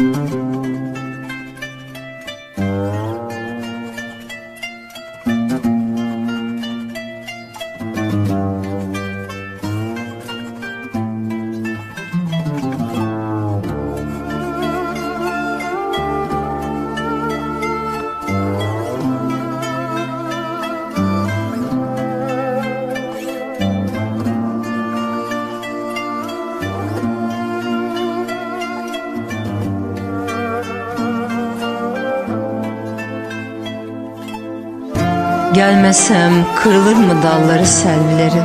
うん。Gelmesem kırılır mı dalları selvilerin?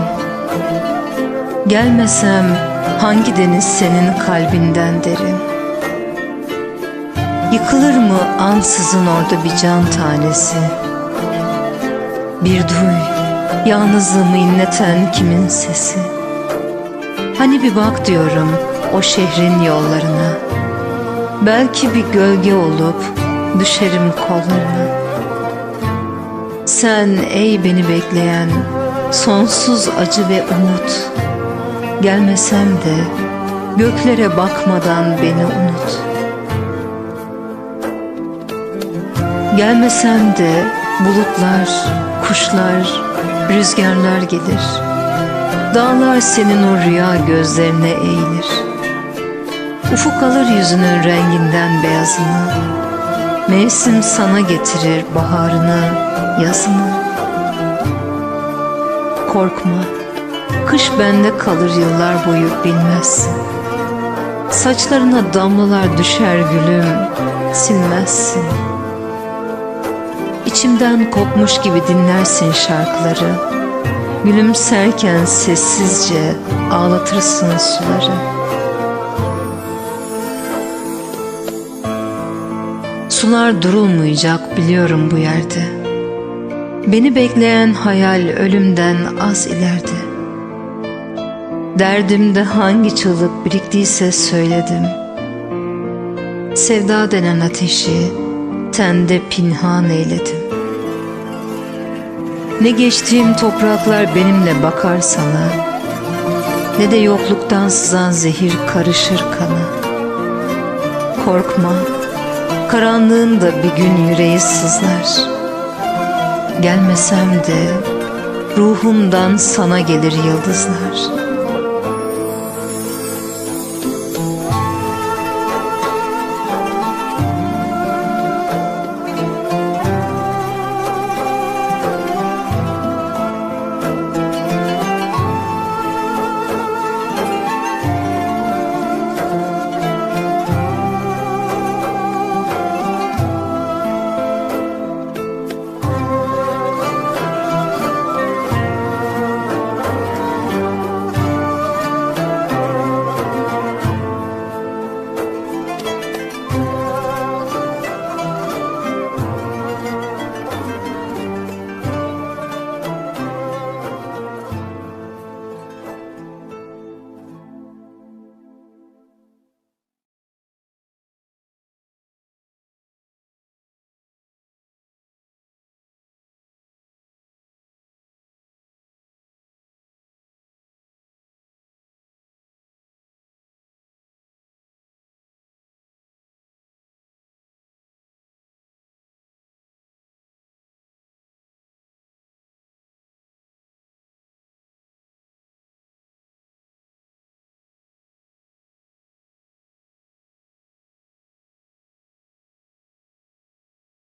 Gelmesem hangi deniz senin kalbinden derin? Yıkılır mı ansızın orada bir can tanesi? Bir duy, yalnızlığımı inleten kimin sesi? Hani bir bak diyorum o şehrin yollarına. Belki bir gölge olup düşerim kollarına. Sen ey beni bekleyen sonsuz acı ve umut. Gelmesem de göklere bakmadan beni unut. Gelmesem de bulutlar, kuşlar, rüzgarlar gelir. Dağlar senin o rüya gözlerine eğilir. Ufuk alır yüzünün renginden beyazını Mevsim sana getirir baharını, yazını. Korkma, kış bende kalır yıllar boyu bilmezsin. Saçlarına damlalar düşer gülüm, silmezsin. İçimden kopmuş gibi dinlersin şarkıları. Gülümserken sessizce ağlatırsın suları. Sular durulmayacak biliyorum bu yerde. Beni bekleyen hayal ölümden az ileride. Derdimde hangi çığlık biriktiyse söyledim. Sevda denen ateşi tende pinhan eyledim. Ne geçtiğim topraklar benimle bakar sana, ne de yokluktan sızan zehir karışır kana. Korkma, Karanlığında bir gün yüreği sızlar. Gelmesem de ruhumdan sana gelir yıldızlar